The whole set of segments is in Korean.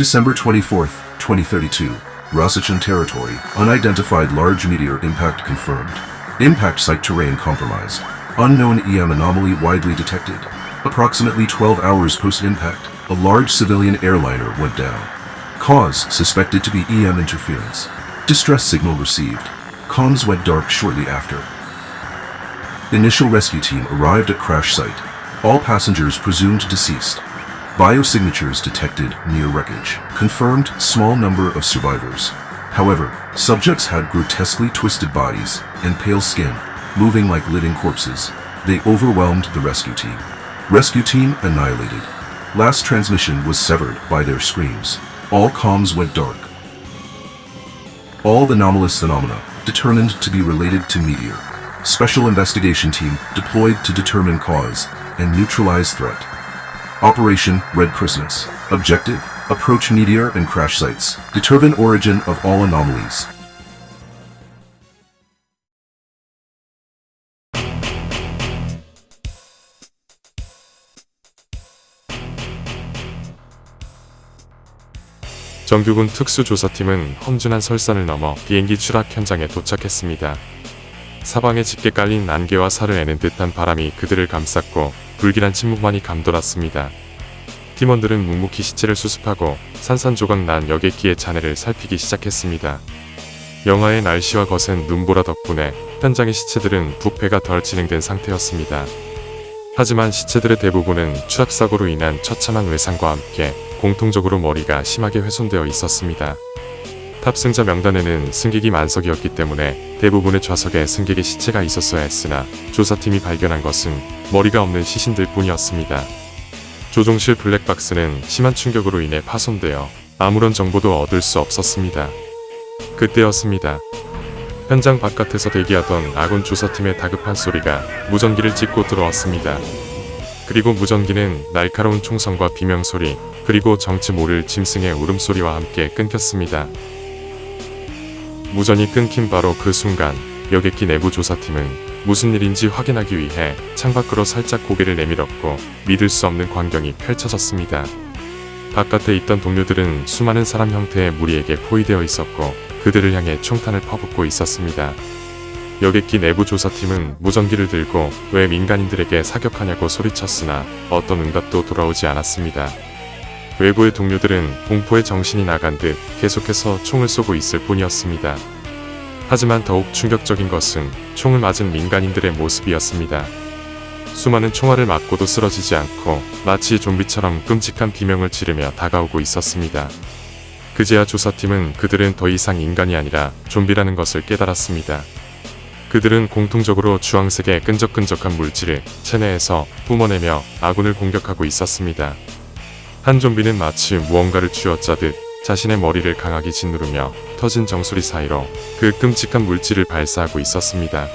December 24th, 2032. Rosichan Territory. Unidentified large meteor impact confirmed. Impact site terrain compromised. Unknown EM anomaly widely detected. Approximately 12 hours post-impact, a large civilian airliner went down. Cause suspected to be EM interference. Distress signal received. Comms went dark shortly after. Initial rescue team arrived at crash site. All passengers presumed deceased. Biosignatures detected near wreckage. Confirmed small number of survivors. However, subjects had grotesquely twisted bodies and pale skin, moving like living corpses. They overwhelmed the rescue team. Rescue team annihilated. Last transmission was severed by their screams. All comms went dark. All anomalous phenomena determined to be related to meteor. Special investigation team deployed to determine cause and neutralize threat. Operation Red Christmas. Objective Approach meteor and crash sites. Determine origin of all anomalies. 정규군 특수조사팀은 험준한 설산을 넘어 비행기 추락 현장에 도착했습니다. 사방에 짙게 깔린 안개와 살을 애는 듯한 바람이 그들을 감쌌고 불길한 침묵만이 감돌았습니다. 팀원들은 묵묵히 시체를 수습하고 산산조각 난 여객기의 잔해를 살피기 시작했습니다. 영하의 날씨와 거센 눈보라 덕분에 현장의 시체들은 부패가 덜 진행된 상태였습니다. 하지만 시체들의 대부분은 추락사고로 인한 처참한 외상과 함께 공통적으로 머리가 심하게 훼손되어 있었습니다. 탑승자 명단에는 승객이 만석이었기 때문에 대부분의 좌석에 승객의 시체가 있었어야 했으나 조사팀이 발견한 것은 머리가 없는 시신들 뿐이었습니다. 조종실 블랙박스는 심한 충격으로 인해 파손되어 아무런 정보도 얻을 수 없었습니다. 그때였습니다. 현장 바깥에서 대기하던 아군 조사팀의 다급한 소리가 무전기를 찍고 들어왔습니다. 그리고 무전기는 날카로운 총성과 비명소리, 그리고 정치 모를 짐승의 울음소리와 함께 끊겼습니다. 무전이 끊긴 바로 그 순간 여객기 내부 조사팀은 무슨 일인지 확인하기 위해 창밖으로 살짝 고개를 내밀었고 믿을 수 없는 광경이 펼쳐졌습니다. 바깥에 있던 동료들은 수많은 사람 형태의 무리에게 포위되어 있었고 그들을 향해 총탄을 퍼붓고 있었습니다. 여객기 내부 조사팀은 무전기를 들고 왜 민간인들에게 사격하냐고 소리쳤으나 어떤 응답도 돌아오지 않았습니다. 외부의 동료들은 공포에 정신이 나간 듯 계속해서 총을 쏘고 있을 뿐이었습니다. 하지만 더욱 충격적인 것은 총을 맞은 민간인들의 모습이었습니다. 수많은 총알을 맞고도 쓰러지지 않고 마치 좀비처럼 끔찍한 비명을 지르며 다가오고 있었습니다. 그제야 조사팀은 그들은 더 이상 인간이 아니라 좀비라는 것을 깨달았습니다. 그들은 공통적으로 주황색의 끈적끈적한 물질을 체내에서 뿜어내며 아군을 공격하고 있었습니다. 한 좀비는 마치 무언가를 쥐어짜듯 자신의 머리를 강하게 짓누르며 터진 정수리 사이로 그 끔찍한 물질을 발사하고 있었습니다.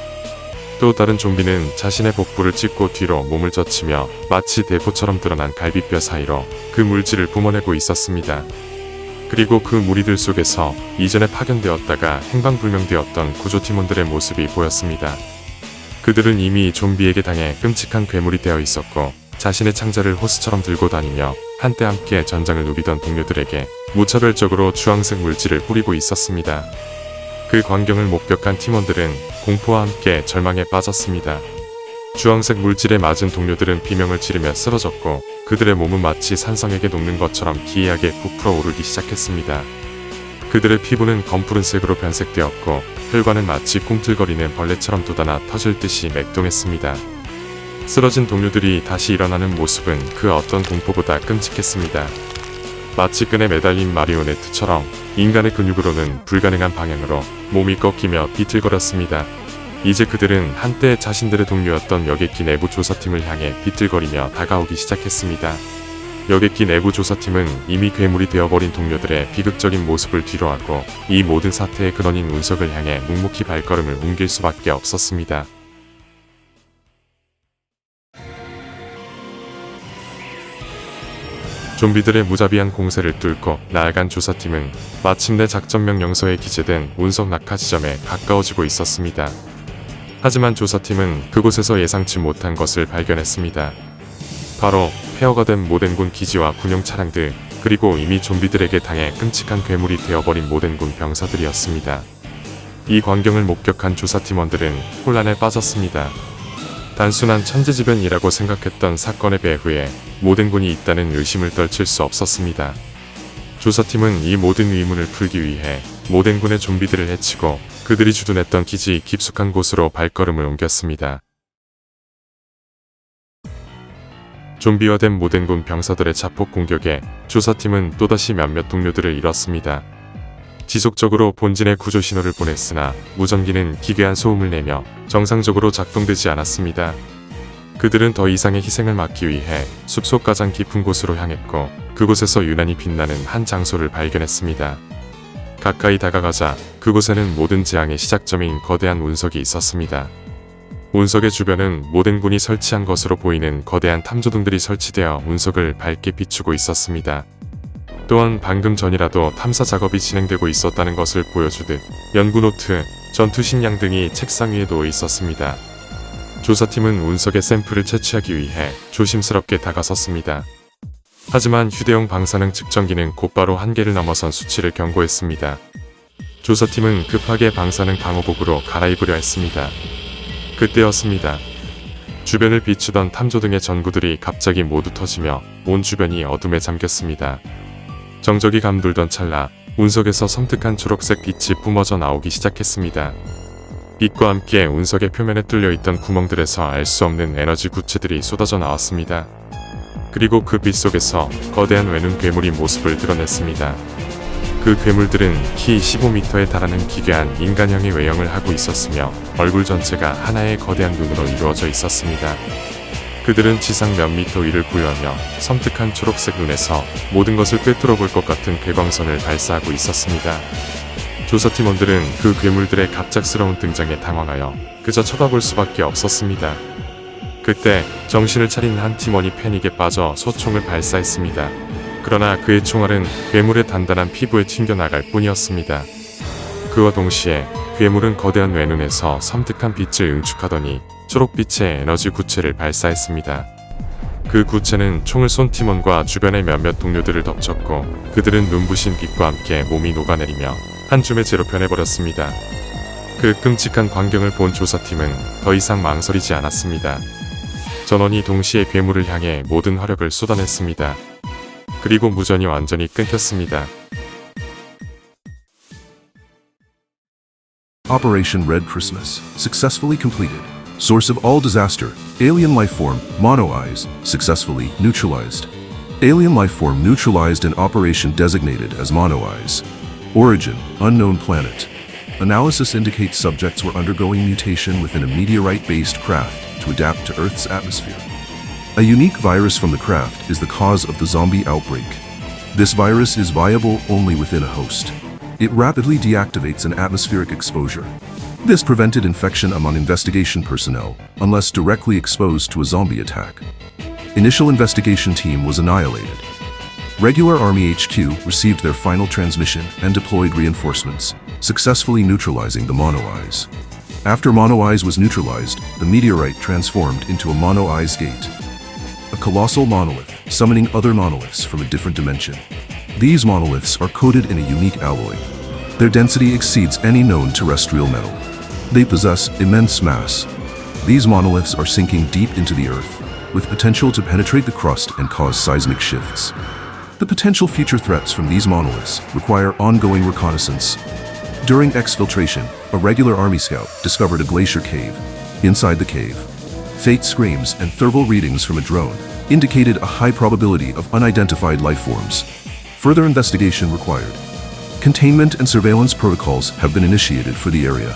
또 다른 좀비는 자신의 복부를 찢고 뒤로 몸을 젖히며 마치 대포처럼 드러난 갈비뼈 사이로 그 물질을 뿜어내고 있었습니다. 그리고 그 무리들 속에서 이전에 파견되었다가 행방불명되었던 구조팀원들의 모습이 보였습니다. 그들은 이미 좀비에게 당해 끔찍한 괴물이 되어 있었고 자신의 창자를 호스처럼 들고 다니며 한때 함께 전장을 누비던 동료들에게 무차별적으로 주황색 물질을 뿌리고 있었습니다. 그 광경을 목격한 팀원들은 공포와 함께 절망에 빠졌습니다. 주황색 물질에 맞은 동료들은 비명을 지르며 쓰러졌고 그들의 몸은 마치 산성에게 녹는 것처럼 기이하게 부풀어 오르기 시작했습니다. 그들의 피부는 검푸른색으로 변색되었고 혈관은 마치 꿈틀거리는 벌레처럼 돋아나 터질 듯이 맥동했습니다. 쓰러진 동료들이 다시 일어나는 모습은 그 어떤 공포보다 끔찍했습니다. 마치 끈에 매달린 마리오네트처럼 인간의 근육으로는 불가능한 방향으로 몸이 꺾이며 비틀거렸습니다. 이제 그들은 한때 자신들의 동료였던 여객기 내부 조사팀을 향해 비틀거리며 다가오기 시작했습니다. 여객기 내부 조사팀은 이미 괴물이 되어버린 동료들의 비극적인 모습을 뒤로하고 이 모든 사태의 근원인 운석을 향해 묵묵히 발걸음을 옮길 수밖에 없었습니다. 좀비들의 무자비한 공세를 뚫고 나아간 조사팀은 마침내 작전명령서에 기재된 운석 낙하 지점에 가까워지고 있었습니다. 하지만 조사팀은 그곳에서 예상치 못한 것을 발견했습니다. 바로 폐허가 된 모덴군 기지와 군용 차량들, 그리고 이미 좀비들에게 당해 끔찍한 괴물이 되어버린 모den군 병사들이었습니다. 이 광경을 목격한 조사팀원들은 혼란에 빠졌습니다. 단순한 천재지변이라고 생각했던 사건의 배후에 모den군이 있다는 의심을 떨칠 수 없었습니다. 조사팀은 이 모든 의문을 풀기 위해 모덴군의 좀비들을 해치고 그들이 주둔했던 기지 깊숙한 곳으로 발걸음을 옮겼습니다. 좀비화된 모덴군 병사들의 자폭 공격에 조사팀은 또다시 몇몇 동료들을 잃었습니다. 지속적으로 본진에 구조 신호를 보냈으나 무전기는 기괴한 소음을 내며 정상적으로 작동되지 않았습니다. 그들은 더 이상의 희생을 막기 위해 숲속 가장 깊은 곳으로 향했고 그곳에서 유난히 빛나는 한 장소를 발견했습니다. 가까이 다가가자 그곳에는 모든 재앙의 시작점인 거대한 운석이 있었습니다. 운석의 주변은 모덴군이 설치한 것으로 보이는 거대한 탐조등들이 설치되어 운석을 밝게 비추고 있었습니다. 또한 방금 전이라도 탐사 작업이 진행되고 있었다는 것을 보여주듯 연구 노트, 전투 식량 등이 책상 위에 놓여 있었습니다. 조사팀은 운석의 샘플을 채취하기 위해 조심스럽게 다가섰습니다. 하지만 휴대용 방사능 측정기는 곧바로 한계를 넘어선 수치를 경고했습니다. 조사팀은 급하게 방사능 방호복으로 갈아입으려 했습니다. 그때였습니다. 주변을 비추던 탐조등의 전구들이 갑자기 모두 터지며 온 주변이 어둠에 잠겼습니다. 정적이 감돌던 찰나 운석에서 섬뜩한 초록색 빛이 뿜어져 나오기 시작했습니다. 빛과 함께 운석의 표면에 뚫려 있던 구멍들에서 알 수 없는 에너지 구체들이 쏟아져 나왔습니다. 그리고 그 빛 속에서 거대한 외눈 괴물이 모습을 드러냈습니다. 그 괴물들은 키 15m에 달하는 기괴한 인간형의 외형을 하고 있었으며 얼굴 전체가 하나의 거대한 눈으로 이루어져 있었습니다. 그들은 지상 몇 미터 위를 부여하며 섬뜩한 초록색 눈에서 모든 것을 꿰뚫어 볼 것 같은 괴광선을 발사하고 있었습니다. 조사팀원들은 그 괴물들의 갑작스러운 등장에 당황하여 그저 쳐다볼 수밖에 없었습니다. 그때 정신을 차린 한 팀원이 패닉에 빠져 소총을 발사했습니다. 그러나 그의 총알은 괴물의 단단한 피부에 튕겨나갈 뿐이었습니다. 그와 동시에 괴물은 거대한 외눈에서 섬뜩한 빛을 응축하더니 초록빛의 에너지 구체를 발사했습니다. 그 구체는 총을 쏜 팀원과 주변의 몇몇 동료들을 덮쳤고 그들은 눈부신 빛과 함께 몸이 녹아내리며 한 줌의 재로 변해버렸습니다. 그 끔찍한 광경을 본 조사팀은 더 이상 망설이지 않았습니다. 전원이 동시에 괴물을 향해 모든 화력을 쏟아냈습니다. 그리고 무전이 완전히 끊겼습니다. Operation Red Christmas successfully completed. Source of all disaster, alien life form, Mono Eyes, successfully neutralized. Alien life form neutralized in operation designated as Mono Eyes. Origin, unknown planet. Analysis indicates subjects were undergoing mutation within a meteorite-based craft to adapt to Earth's atmosphere. A unique virus from the craft is the cause of the zombie outbreak. This virus is viable only within a host. It rapidly deactivates an atmospheric exposure. This prevented infection among investigation personnel unless directly exposed to a zombie attack. Initial investigation team was annihilated. Regular Army HQ received their final transmission and deployed reinforcements, successfully neutralizing the Mono Eyes. After Mono Eyes was neutralized, the meteorite transformed into a Mono Eyes Gate, a colossal monolith summoning other monoliths from a different dimension. These monoliths are coated in a unique alloy. Their density exceeds any known terrestrial metal. They possess immense mass. These monoliths are sinking deep into the earth, with potential to penetrate the crust and cause seismic shifts. The potential future threats from these monoliths require ongoing reconnaissance. During exfiltration, a regular army scout discovered a glacier cave. Inside the cave, faint screams and thermal readings from a drone indicated a high probability of unidentified life forms. Further investigation required. Containment and surveillance protocols have been initiated for the area.